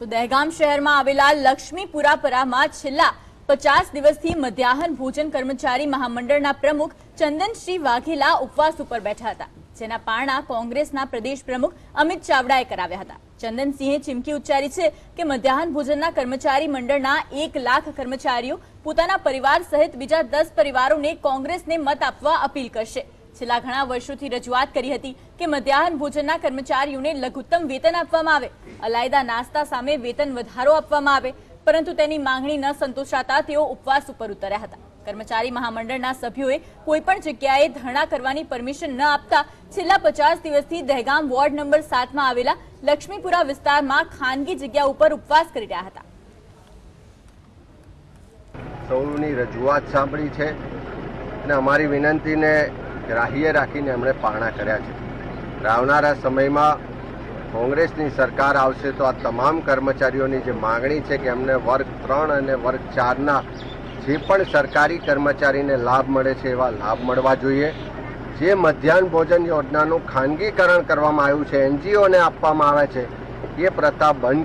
તો દહેગામ શહેરમાં આવેલા લક્ષ્મીપુરા પરામાં છેલ્લા પચાસ દિવસથી મધ્યાહન ભોજન કર્મચારી મહામંડળના પ્રમુખ ચંદનશ્રી વાઘેલા ઉપવાસ ઉપર બેઠા હતા, જેના પારણા કોંગ્રેસના પ્રદેશ પ્રમુખ અમિત ચાવડાએ કરાવ્યા હતા. ચંદનસિંહે ચીમકી ઉચ્ચારી છે કે મધ્યાહન ભોજનના કર્મચારી મંડળના એક લાખ કર્મચારીઓ પોતાના પરિવાર સહિત બીજા દસ પરિવારોને કોંગ્રેસને મત આપવા અપીલ કરશે. છેલ્લા ઘણા વર્ષોથી રજૂઆત કરી હતી કે મધ્યાહન ભોજનના કર્મચારીઓને લઘુત્તમ વેતન આપવામાં આવે. અલાયદા નાસ્તા સામે વેતન વધારો આપવામાં આવે, પરંતુ તેની માંગણી ન સંતોષાતા તેઓ ઉપવાસ ઉપર ઉતર્યા હતા. કર્મચારી મહામંડળના સભ્યોએ કોઈ પણ જગ્યાએ ધરણા કરવાની પરમિશન ન આપતા છેલ્લા પચાસ દિવસથી દહેગામ વોર્ડ નંબર સાતમાં આવેલા લક્ષ્મીપુરા વિસ્તારમાં ખાનગી જગ્યા ઉપર ઉપવાસ કરી રહ્યા હતા. સૌની રજૂઆત સાંભળી છે અને અમારી વિનંતીને ગ્રાહ્ય રાખીને એમણે પારણા કર્યા છે. આવનારા સમયમાં કોંગ્રેસની સરકાર આવશે તો આ તમામ કર્મચારીઓની જે માગણી છે કે એમને વર્ગ ત્રણ અને વર્ગ ચારના જે પણ સરકારી કર્મચારીને લાભ મળે છે એવા લાભ મળવા જોઈએ. જે મધ્યાહન ભોજન યોજનાનું ખાનગીકરણ કરવામાં આવ્યું છે, એનજીઓને આપવામાં આવે છે, એ પ્રથા બંધ